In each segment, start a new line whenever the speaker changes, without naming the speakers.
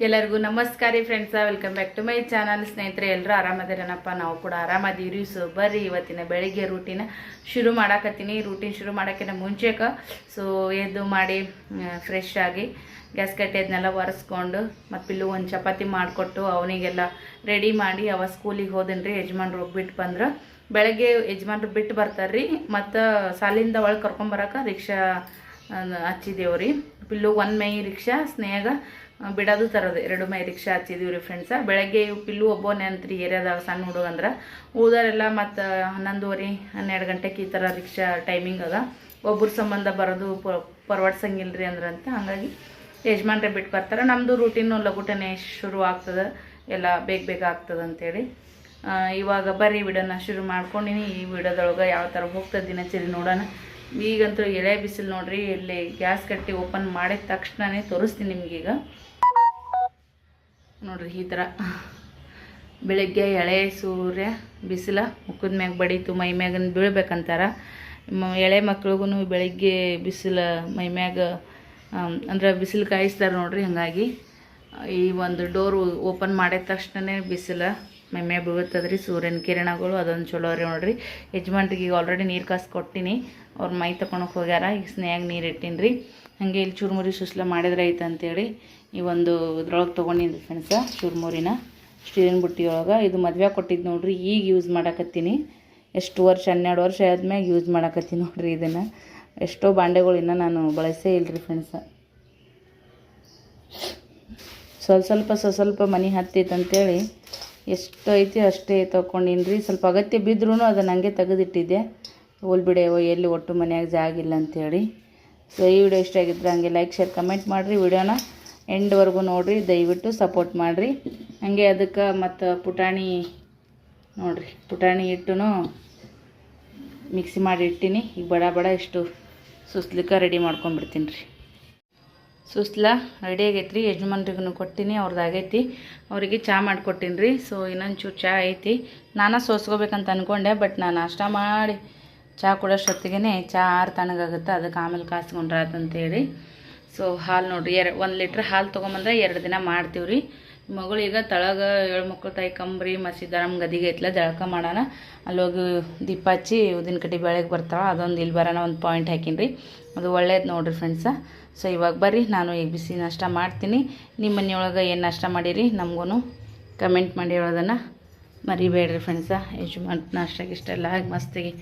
ಎಲ್ಲರಿಗೂ ನಮಸ್ಕಾರ ರೀ friends welcome back to my channel ಸ್ನೇಹಿತರೆ ಎಲ್ಲರೂ ಆರಾಮದಿರೇನಪ್ಪ? ನಾವು ಕೂಡ ಆರಾಮದಿರಿ ಸೊ ಬರ್ರಿ ಇವತ್ತಿನ ಬೆಳಿಗ್ಗೆ ರೂಟೀನ ಶುರು ಮಾಡಾಕತ್ತೀನಿ. ರೂಟೀನ್ ಶುರು ಮಾಡೋಕ್ಕಿಂತ ಮುಂಚೆಕ ಸೊ ಎದ್ದು ಮಾಡಿ ಫ್ರೆಶ್ ಆಗಿ ಗ್ಯಾಸ್ ಕಟ್ಟೆದನ್ನೆಲ್ಲ ಒರೆಸ್ಕೊಂಡು ಮತ್ತು ಪಿಲ್ಲು ಒಂದು ಚಪಾತಿ ಮಾಡಿಕೊಟ್ಟು ಅವನಿಗೆಲ್ಲ ರೆಡಿ ಮಾಡಿ ಅವ ಸ್ಕೂಲಿಗೆ ಹೋದನ್ರಿ ಯಜಮಾನ್ರು ಹೋಗ್ಬಿಟ್ಟು ಬಂದ್ರೆ. ಬೆಳಗ್ಗೆ ಯಜಮಾನ್ರು ಬಿಟ್ಟು ಬರ್ತಾರ್ರಿ ಮತ್ತು ಸಾಲಿಂದ ಒಳಗೆ ಕರ್ಕೊಂಬರಕ್ಕೆ ರಿಕ್ಷಾ ಹಚ್ಚಿದೇವ್ರಿ ಪಿಲ್ಲು ಒನ್ ಮೈ ರಿಕ್ಷಾ ಸ್ನೇಹಗ ಆ, ಬಿಡೋದು ತರೋದು. ಎರಡು ಮೈ ರಿಕ್ಷಾ ಹಚ್ಚಿದೀವಿ ರೀ ಫ್ರೆಂಡ್ಸ ಬೆಳಗ್ಗೆ ಪಿಲ್ಲು ಒಬ್ಬನೇ ಅಂತ್ರಿ ಏರಿಯಾದಾಗ ಸಣ್ಣ ಹುಡುಗ ಅಂದ್ರೆ. ಉಳ್ದೋರೆಲ್ಲ ಮತ್ತು ಹನ್ನೊಂದುವರೆ, ಹನ್ನೆರಡು ಗಂಟೆಗೆ ಈ ಥರ ರಿಕ್ಷಾ ಟೈಮಿಂಗ್ ಅದ. ಒಬ್ಬರ ಸಂಬಂಧ ಬರೋದು ಪರ್ವಡ್ಸಂಗಿಲ್ಲ ರೀ ಅಂದ್ರಂತ. ಹಾಗಾಗಿ ಯಜಮಾನ್ರೆ ಬಿಟ್ಟು ಬರ್ತಾರೆ. ನಮ್ಮದು ರೂಟೀನು ಲಘುಟನೆ ಶುರು ಆಗ್ತದೆ. ಎಲ್ಲ ಬೇಗ ಬೇಗ ಆಗ್ತದೆ ಅಂತೇಳಿ. ಇವಾಗ ಬರ್ರಿ ವಿಡಿಯೋನ ಶುರು ಮಾಡ್ಕೊಂಡಿನಿ. ಈ ವಿಡಿಯೋದೊಳಗೆ ಯಾವ ಥರ ಹೋಗ್ತದೆ ದಿನಚರಿ ನೋಡೋಣ. ಈಗಂತೂ ಎಳೆ ಬಿಸಿಲು ನೋಡ್ರಿ. ಇಲ್ಲಿ ಗ್ಯಾಸ್ ಕಟ್ಟಿ ಓಪನ್ ಮಾಡಿದ ತಕ್ಷಣನೇ ತೋರಿಸ್ತೀನಿ ನಿಮಗೀಗ. ನೋಡ್ರಿ ಈ ಥರ ಬೆಳಗ್ಗೆ ಎಳೆ, ಸೂರ್ಯ, ಬಿಸಿಲ, ಮುಖದ ಮ್ಯಾಗ ಬಡೀತು ಮೈ ಮ್ಯಾಗನ್ ಬೀಳ್ಬೇಕಂತಾರ. ಎಳೆ ಮಕ್ಳಿಗೂ ಬೆಳಗ್ಗೆ ಬಿಸಿಲು, ಮೈ ಮ್ಯಾಗ ಅಂದ್ರೆ ಬಿಸಿಲು ಕಾಯಿಸ್ತಾರೆ ನೋಡ್ರಿ ಹಾಗಾಗಿ. ಈ ಒಂದು ಡೋರ್ ಓಪನ್ ಮಾಡಿದ ತಕ್ಷಣನೇ ಬಿಸಿಲು, ಮೈ ಮ್ಯಾಗ ಬೀಳುತ್ತದ್ರಿ ಸೂರ್ಯನ ಕಿರಣಗಳು ಅದೊಂದು ಚಲೋ ರೀ ನೋಡ್ರಿ. ಯಜಮಾನ್ರಿಗೆ ಈಗ ಆಲ್ರೆಡಿ ನೀರು ಕಾಸು ಕೊಟ್ಟಿನಿ. ಅವ್ರು ಮೈ ತಕೊಳಕ್ಕೆ ಹೋಗ್ಯಾರ, ಈಗ ಸ್ನೇಹಾಗ ನೀರು ಇಟ್ಟಿನಿ ರೀ ಹಾಗೆ ಇಲ್ಲಿ ಚುರುಮುರಿ ಸುಸ್ಲ ಮಾಡಿದ್ರೆ ಐತೆ ಅಂತೇಳಿ ಈ ಒಂದು ಇದ್ರೊಳಗೆ ತೊಗೊಂಡಿನಿ ಫ್ರೆಂಡ್ಸ ಚುರುಮುರಿನ. ಸ್ಟೀಲಿನ ಬುಟ್ಟಿಯೊಳಗೆ, ಇದು ಮದುವೆ ಕೊಟ್ಟಿದ್ದು ನೋಡ್ರಿ, ಈಗ ಯೂಸ್ ಮಾಡಾಕತ್ತೀನಿ. ಎಷ್ಟು ವರ್ಷ, ಹನ್ನೆರಡು ವರ್ಷ ಆದ್ಮ್ಯಾಗ ಯೂಸ್ ಮಾಡಾಕತ್ತೀನಿ ನೋಡ್ರಿ ಇದನ್ನು. ಎಷ್ಟೋ ಬಾಂಡೆಗಳು ಇನ್ನೂ ನಾನು ಬಳಸೇ ಇಲ್ಲರಿ ಫ್ರೆಂಡ್ಸ ಸ್ವಲ್ಪ ಸ್ವಲ್ಪ ಸ್ವಲ್ಪ ಸ್ವಲ್ಪ ಮನೆ ಹತ್ತೈತೆ ಅಂತೇಳಿ ಎಷ್ಟು ಐತಿ ಅಷ್ಟೇ ರೀ ಸ್ವಲ್ಪ ಅಗತ್ಯ ಬಿದ್ದರೂ ಅದನ್ನು ಹಂಗೆ ತೆಗೆದಿಟ್ಟಿದ್ದೆ. ಹೋಲ್ ಬಿಡೆಯೋ ಎಲ್ಲಿ ಒಟ್ಟು ಮನೆಯಾಗ ಜಾಗ ಇಲ್ಲ ಅಂತೇಳಿ. ಸೊ ಈ ವಿಡಿಯೋ ಇಷ್ಟ ಆಗಿದ್ರೆ ಹಂಗೆ ಲೈಕ್ ಶೇರ್ ಕಮೆಂಟ್ ಮಾಡಿರಿ. ವಿಡಿಯೋನ ಎಂಡ್ವರೆಗೂ ನೋಡಿರಿ, ದಯವಿಟ್ಟು ಸಪೋರ್ಟ್ ಮಾಡಿರಿ. ಹಾಗೆ ಅದಕ್ಕೆ ಮತ್ತು ಪುಟಾಣಿ ನೋಡಿರಿ, ಪುಟಾಣಿ ಹಿಟ್ಟು ಮಿಕ್ಸಿ ಮಾಡಿ ಇಟ್ಟೀನಿ. ಈಗ ಬಡ ಬಡ ಇಷ್ಟು ಸುಸ್ಲಿಕ್ಕೆ ರೆಡಿ ಮಾಡ್ಕೊಂಡ್ಬಿಡ್ತೀನಿ ರೀ ಸುಸ್ಲ ರೆಡಿ ಆಗೈತೆ ರೀ ಯಜಮಾನ್ರಿಗೂ ಕೊಟ್ಟಿನಿ ಅವ್ರದ್ದು ಆಗೈತಿ. ಅವರಿಗೆ ಚಹಾ ಮಾಡಿಕೊಟ್ಟಿನಿ ರೀ ಸೊ ಇನ್ನೊಂದು ಚೂರು ಚಹಾ ಐತಿ. ನಾನು ಸೋಸ್ಕೋಬೇಕಂತ ಅಂದ್ಕೊಂಡೆ ಬಟ್ ನಾನು ನಾಷ್ಟ ಮಾಡಿ ಚಹಾ ಕೊಡೋಷ್ಟೊತ್ತಿಗೆ ಚಹಾ ಆರು ತಣ್ಣಗಾಗುತ್ತೆ ಅದಕ್ಕೆ ಆಮೇಲೆ ಕಾಸ್ಕೊಂಡ್ರೆ ಆತಂತೇಳಿ ಸೊ ಹಾಲು ನೋಡಿರಿ, ಎರ, ಒಂದು ಲೀಟ್ರ್ ಹಾಲು ತೊಗೊಂಬಂದ್ರೆ ಎರಡು ದಿನ ಮಾಡ್ತೀವಿ ರೀ ಮಗಳೀಗ ತಳಗ ಏಳು ಮಕ್ಕಳು ತಾಯಿ ಕಂಬ್ರಿ ಮಸಿದಾರಮ್ ಗದಿಗೆ ಐತ್ಲ, ಜಳಕ ಮಾಡೋಣ ಅಲ್ಲೋಗಿ ದೀಪ ಹಚ್ಚಿ ಉದಿನ ಕಡ್ಡಿ ಬೆಳಗ್ಗೆ ಬರ್ತಾವ, ಅದೊಂದು ಇಲ್ಲಿ ಬರೋಣ ಒಂದು ಪಾಯಿಂಟ್ ಹಾಕೀನಿ ರೀ ಅದು ಒಳ್ಳೇದು ನೋಡಿರಿ ಫ್ರೆಂಡ್ಸ ಸೊ ಇವಾಗ ಬರ್ರಿ, ನಾನು ಈಗ ಬಿಸಿ ನಾಷ್ಟ ಮಾಡ್ತೀನಿ. ನಿಮ್ಮ ಮನೆಯೊಳಗೆ ಏನು ನಾಷ್ಟ ಮಾಡಿರಿ ನಮಗೂ ಕಮೆಂಟ್ ಮಾಡಿ ಹೇಳೋದನ್ನು ಮರಿಬೇಡ್ರಿ ಫ್ರೆಂಡ್ಸ ಯಜಮಾನ್ ನಾಷ್ಟಾಗ ಇಷ್ಟೆಲ್ಲ ಹಾಗೆ ಮಸ್ತಿಗೆ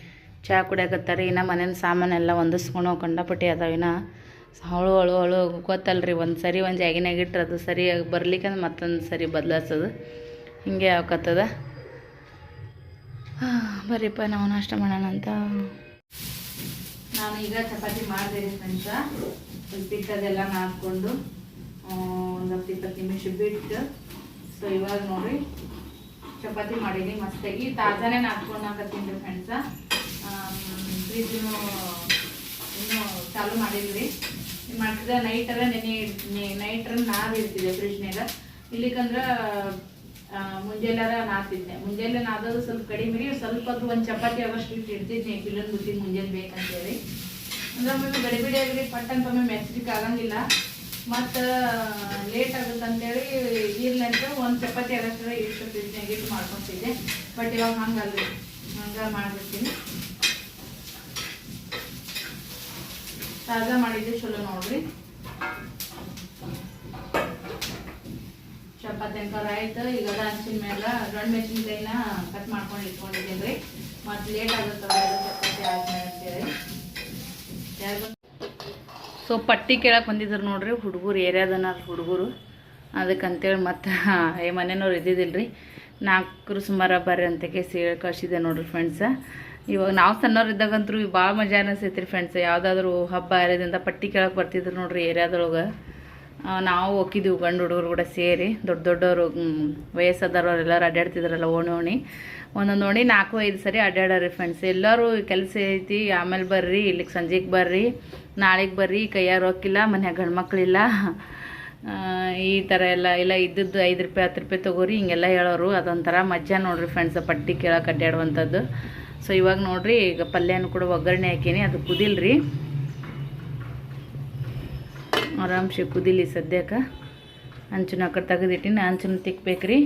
ಚಹಾ ಕುಡಿಯಕತ್ತಾರೆ. ಇನ್ನು ಮನೇನ ಸಾಮಾನೆಲ್ಲ ಹೊಂದಿಸ್ಕೊಂಡು ಕಂಡಪಟ್ಟಿ ಅದಾವ ಇನ್ನು. ಹಳು ಹಳು ಹಳು ಗೊತ್ತಲ್ರಿ. ಒಂದು ಸರಿ ಒಂದು ಜಾಗಿನಾಗ ಇಟ್ರೆ ಅದು ಸರಿಯಾಗಿ ಬರ್ಲಿಕ್ಕಂದ್ರೆ ಮತ್ತೊಂದು ಸರಿ ಬದಲಾಯ್ಸೋದು ಹಿಂಗೆ ಆಕತ್ತದ. ಬರ್ರಿಪ್ಪ ನಾವು ನಾಷ್ಟ ಮಾಡೋಣ ಅಂತ. ನಾನು ಈಗ ಚಪಾತಿ ಮಾಡಿದೆ ಫ್ರೆಂಡ್ಸ. ಹಿಟ್ಟದೆಲ್ಲ ನಾದ್ಕೊಂಡು ಒಂದು ಹತ್ತು ಇಪ್ಪತ್ತು ನಿಮಿಷ ಬಿಟ್ಟು, ಸೊ ಇವಾಗ ನೋಡಿ, ಚಪಾತಿ ಮಾಡೀನಿ ಮಸ್ತಾಗಿ. ತಾಜಾನೇ ನಾದ್ಕೊಂಡು ಹಾಕತ್ತೀನಿ ರೀ ಫ್ರೆಂಡ್ಸ. ಫ್ರಿಜ್ನು ಇನ್ನೂ ಚಾಲು ಮಾಡಿದ್ರಿ ಮಾಡಿದ್ರೆ ನೈಟರ ನೆನೆ ನೈಟರ ನಾದ್ ಇರ್ತಿದೆ ಫ್ರಿಜ್ನಾಗ ಇಲ್ಲಿಕಂದ್ರೆ ಆ, ಮುಂಜಾನೆರ ನಾದ್ತಿದ್ದೆ ಮುಂಜಾನೆ ನಾದೋದು ಸ್ವಲ್ಪ ಕಡಿಮೆ ರೀ. ಸ್ವಲ್ಪ ಅದು ಒಂದು ಚಪಾತಿ ಅವಷ್ಟು ಇಟ್ಟು ಇಡ್ತಿದ್ನಿ. ಪಿಲ್ಲನ್ ಬುತ್ತಿ ಮುಂಜಾನೆ ಬೇಕಂತೇಳಿ. ಅಂದ್ರೆ ಒಮ್ಮೆ ಗಡಿಬಿಡಿ ಆಗಲಿ ಪಟ್ ಅಂತ ಒಮ್ಮೆ ಮೆಚ್ಚಲಿಕ್ಕೆ ಆಗಂಗಿಲ್ಲ. ಮತ್ತು ಲೇಟ್ ಆಗುತ್ತೆ ಅಂತೇಳಿ ಅಂತ ಒಂದು ಚಪಾತಿ ಆಗೋಷ್ಟರ ಇಷ್ಟು ಫ್ರಿಜ್ನಾಗ ಇಟ್ಟು ಮಾಡ್ಕೊತಿದ್ದೆ ಬಟ್ ಇವಾಗ ಹಂಗಲ್ರಿ. ಹಂಗೆ ಮಾಡ್ಬಿಡ್ತೀನಿ. ತಾಜಾ ಮಾಡಿದ್ದೆ ಚಲೋ ನೋಡ್ರಿ. ಚಪಾತಿ ಅಂಕರ್ ಆಯ್ತು. ಈಗ ಅದ ಹಂಚಿನ ಮೇಲೆ ಗಂಡು ಮೆಣಸಿನ್ಕಾಯಿನ ಕಟ್ ಮಾಡ್ಕೊಂಡು ಇಟ್ಕೊಂಡಿದ್ದೀನಿ ರೀ ಮತ್ತು ಲೇಟ್ ಆಗುತ್ತೆ ಚಪಾತಿ ಆದ್ಮೇಲೆ ಅಂತೇಳಿ. ಸೊ ಪಟ್ಟಿ ಕೇಳಕ್ಕೆ ಬಂದಿದ್ರು ನೋಡ್ರಿ, ಹುಡುಗರು ಏರಿಯಾದನ ಹುಡುಗರು. ಅದಕ್ಕಂತೇಳಿ ಮತ್ತು ಏ ಮನೆಯವ್ರು ಇದ್ದಿದ್ದಿಲ್ಲ ರೀ ನಾಲ್ಕರು ಸುಮಾರು ಬರ್ರಿ ಅಂತ ಕೇಸಿ ಹೇಳಿ ಕಳಿಸಿದೆ ನೋಡ್ರಿ ಫ್ರೆಂಡ್ಸ ಇವಾಗ ನಾವು ಸಣ್ಣವ್ರು ಇದ್ದಾಗಂತೂ ಭಾಳ ಮಜಾ ಅನಿಸ್ತೈತೆ ರೀ ಫ್ರೆಂಡ್ಸ್ ಯಾವುದಾದ್ರೂ ಹಬ್ಬ ಇರೋದಿಂದ ಪಟ್ಟಿ ಕೇಳಕ್ಕೆ ಬರ್ತಿದ್ರು ನೋಡ್ರಿ ಏರಿಯಾದೊಳಗೆ. ನಾವು ಹೋಗಿದ್ದೀವಿ ಗಂಡು ಹುಡುಗರು ಕೂಡ ಸೇರಿ. ದೊಡ್ಡ ದೊಡ್ಡವರು ವಯಸ್ಸಾದವ್ರು ಎಲ್ಲರೂ ಅಡ್ಡಾಡ್ತಿದ್ರಲ್ಲ ಓಣಿ ಓಣಿ. ಒಂದೊಂದು ಓಣಿ ನಾಲ್ಕು ಐದು ಸರಿ ಅಡ್ಡಾಡೋರಿ ಫ್ರೆಂಡ್ಸ್ ಎಲ್ಲರೂ ಕೆಲಸ ಐತಿ, ಆಮೇಲೆ ಬರ್ರಿ, ಇಲ್ಲಿಗೆ ಸಂಜೆಗೆ ಬರ್ರಿ, ನಾಳೆಗೆ ಬರ್ರಿ ಕೈಯಾರು ಹೋಗಿಲ್ಲ ಮನ್ಯಾಗ ಗಂಡು ಮಕ್ಕಳಿಲ್ಲ ಈ ಥರ ಎಲ್ಲ, ಇಲ್ಲ ಇದ್ದದ್ದು ಐದು ರೂಪಾಯಿ, ಹತ್ತು ರೂಪಾಯಿ ತೊಗೋರಿ, ಹಿಂಗೆಲ್ಲ ಹೇಳೋರು. ಅದೊಂಥರ ಮಜಾ ನೋಡ್ರಿ ಫ್ರೆಂಡ್ಸ್ ಪಟ್ಟಿ ಕೇಳೋಕೆ ಅಡ್ಡಾಡುವಂಥದ್ದು ಸೊ ಇವಾಗ ನೋಡ್ರಿ, ಈಗ ಪಲ್ಯನೂ ಕೂಡ ಒಗ್ಗರಣೆ ಹಾಕೀನಿ, ಅದು ಕುದಿಲ್ರಿ. ಆರಾಮ್ಸೆ ಕುದಿಲಿ ಸದ್ಯಕ್ಕೆ. ಹಂಚಿನ ಕಡೆ ತೆಗೆದಿಟ್ಟಿನಿ, ಹಂಚನ ತಿಕ್ಬೇಕ್ರಿ.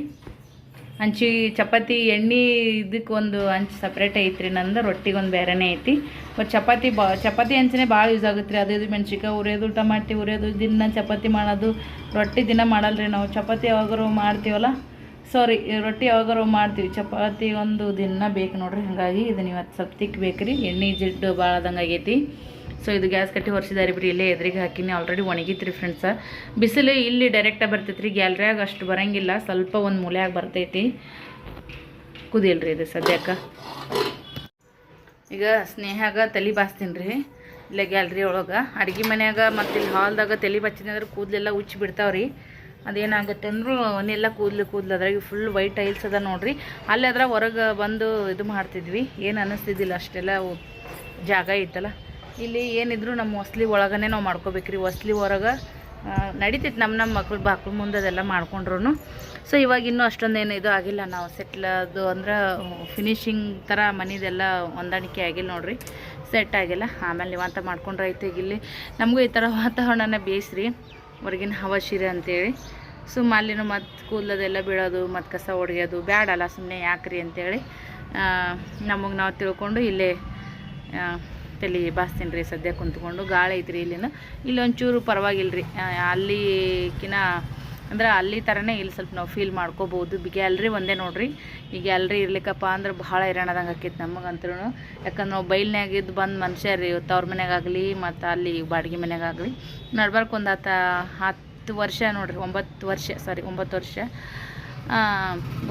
ಹಂಚಿ ಚಪಾತಿ, ಎಣ್ಣೆ ಇದಕ್ಕೆ ಒಂದು ಹಂಚು ಸಪ್ರೇಟ್ ಐತ್ರಿ ನಂದು ರೊಟ್ಟಿಗೆ ಒಂದು ಬೇರೆನೇ ಐತಿ. ಬಟ್ ಚಪಾತಿ ಬಾ, ಚಪಾತಿ ಹಂಚಿನೇ ಭಾಳ ಯೂಸ್ ಆಗುತ್ತೆ ರೀ. ಅದು ಇದು ಮೆಣ್ಸಿಕಾಯಿ ಉರಿಯೋದು ಟಮಾಟಿ ಉರಿಯೋದು ದಿನ ಚಪಾತಿ ಮಾಡೋದು, ರೊಟ್ಟಿ ದಿನ ಮಾಡಲ್ಲ ರೀ ನಾವು. ಚಪಾತಿ ಯಾವಾಗಾರು ಮಾಡ್ತೀವಲ್ಲ ಸಾರಿ ರೊಟ್ಟಿ ಯಾವಾಗಾರು ಮಾಡ್ತೀವಿ. ಚಪಾತಿ ಒಂದು ದಿನ ಬೇಕು ನೋಡ್ರಿ. ಹಾಗಾಗಿ ಇದನ್ನ ಇವತ್ತು ಸ್ವಲ್ಪ ತಿಕ್ಬೇಕು ರೀ ಎಣ್ಣೆ ಜಿಡ್ಡು ಭಾಳ ಆದಂಗೆ ಆಗೈತಿ. ಸೊ ಇದು ಗ್ಯಾಸ್ ಕಟ್ಟಿ ಹೊರಿಸಿದಾರೆ ಬಿಡಿ ಇಲ್ಲೇ ಎದುರಿಗೆ ಹಾಕಿನಿ. ಆಲ್ರೆಡಿ ಒಣಗಿತ್ರಿ ಫ್ರೆಂಡ್ಸ ಬಿಸಿಲು ಇಲ್ಲಿ ಡೈರೆಕ್ಟಾಗಿ ಬರ್ತೈತ್ರಿ. ಗ್ಯಾಲ್ರಿಯಾಗ ಅಷ್ಟು ಬರಂಗಿಲ್ಲ. ಸ್ವಲ್ಪ ಒಂದು ಮೂಲೆಯಾಗಿ ಬರ್ತೈತಿ. ಕುದಿಯಲ್ರಿ ಇದು ಸದ್ಯಕ್ಕೆ. ಈಗ ಸ್ನೇಹಾಗ ತಲೆ ಬಾಸ್ತೀನಿ ರೀ ಇಲ್ಲೇ ಗ್ಯಾಲ್ರಿ ಒಳಗೆ. ಅಡುಗೆ ಮನ್ಯಾಗ ಮತ್ತು ಇಲ್ಲಿ ಹಾಲ್ದಾಗ ತಲೆ ಬಚ್ಚಿನಿ ಅಂದ್ರೆ ಕೂದಲೆಲ್ಲ ಉಚ್ಚಿ ಬಿಡ್ತಾವೆ ರೀ ಅದೇನಾಗುತ್ತೆ ಅಂದರೂ ಅವನ್ನೆಲ್ಲ ಕೂದಲು ಕೂದಲು, ಅದ್ರಾಗ ಫುಲ್ ವೈಟ್ ಟೈಲ್ಸ್ ಅದ ನೋಡ್ರಿ. ಅಲ್ಲಿ ಅದ್ರ ಹೊರಗೆ ಬಂದು ಇದು ಮಾಡ್ತಿದ್ವಿ. ಏನು ಅನ್ನಿಸ್ತಿದ್ದಿಲ್ಲ ಅಷ್ಟೆಲ್ಲ ಜಾಗ ಇತ್ತಲ್ಲ. ಇಲ್ಲಿ ಏನಿದ್ರು ನಮ್ಮ ಹೊಸ್ಲಿ ಒಳಗನೆ ನಾವು ಮಾಡ್ಕೋಬೇಕ್ರಿ. ಹೊಸ್ಲಿ ಹೊರಗೆ ನಡೀತೈತೆ ನಮ್ಮ ನಮ್ಮ ಮಕ್ಳು ಬಾಕ್ಳು ಮುಂದೆ ಅದೆಲ್ಲ ಮಾಡ್ಕೊಂಡ್ರು ಸೊ ಇವಾಗ ಇನ್ನೂ ಅಷ್ಟೊಂದೇನು ಇದು ಆಗಿಲ್ಲ. ನಾವು ಸೆಟ್ಲ್ ಅದು ಅಂದ್ರೆ ಫಿನಿಶಿಂಗ್ ಥರ ಮನಿದೆಲ್ಲ ಹೊಂದಾಣಿಕೆ ಆಗಿಲ್ಲ ನೋಡ್ರಿ. ಸೆಟ್ ಆಗಿಲ್ಲ. ಆಮೇಲೆ ನೀವಂತ ಮಾಡ್ಕೊಂಡ್ರೆ ಐತೆ ಇಲ್ಲಿ. ನಮಗೂ ಈ ಥರ ವಾತಾವರಣನ ಬೇಯಿಸ್ರಿ. ಹೊರಗಿನ ಹವಾ ಶಿರ ಅಂತೇಳಿ. ಸುಮ್ಮ ಅಲ್ಲಿನೂ ಮತ್ತು ಕೂದಲದೆಲ್ಲ ಬೀಳೋದು, ಮತ್ತು ಕಸ ಹೊಡೆಯೋದು ಬ್ಯಾಡಲ್ಲ ಸುಮ್ಮನೆ ಯಾಕ್ರಿ ಅಂತೇಳಿ ನಮಗೆ ನಾವು ತಿಳ್ಕೊಂಡು ಇಲ್ಲೇ ತಲೆ ಬಾಸ್ತೀನಿ ರೀ ಸದ್ಯ ಕುಂತ್ಕೊಂಡು. ಗಾಳಿ ಐತ್ರಿ ಇಲ್ಲಿನ. ಇಲ್ಲೊಂಚೂರು ಪರವಾಗಿಲ್ಲ ರೀ ಅಲ್ಲಿಕಿನ ಅಂದ್ರೆ ಅಲ್ಲಿ ಥರನೇ ಇಲ್ಲಿ ಸ್ವಲ್ಪ ನಾವು ಫೀಲ್ ಮಾಡ್ಕೋಬೋದು ಗ್ಯಾಲ್ರಿ ಒಂದೇ ನೋಡ್ರಿ. ಈ ಗ್ಯಾಲ್ರಿ ಇರ್ಲಿಕ್ಕಪ್ಪ ಅಂದ್ರೆ ಭಾಳ ಹೈರಾಣದಂಗೆ ಆಕೈತಿ ನಮಗಂತೂ ಯಾಕಂದ್ರೆ ನಾವು ಬೈಲ್ನಾಗ ಇದ್ದು ಬಂದು ಮನುಷ್ಯ ರೀ ತವ್ರ ಮನೆಗಾಗಲಿ ಮತ್ತು ಅಲ್ಲಿ ಬಾಡಿಗೆ ಮನೆಗಾಗಲಿ ನಡ್ಬಾರ್ಕ್ ಒಂದು ಹತ್ತು ಹತ್ತು ವರ್ಷ ನೋಡ್ರಿ, ಒಂಬತ್ತು ವರ್ಷ ಸಾರಿ ಒಂಬತ್ತು ವರ್ಷ.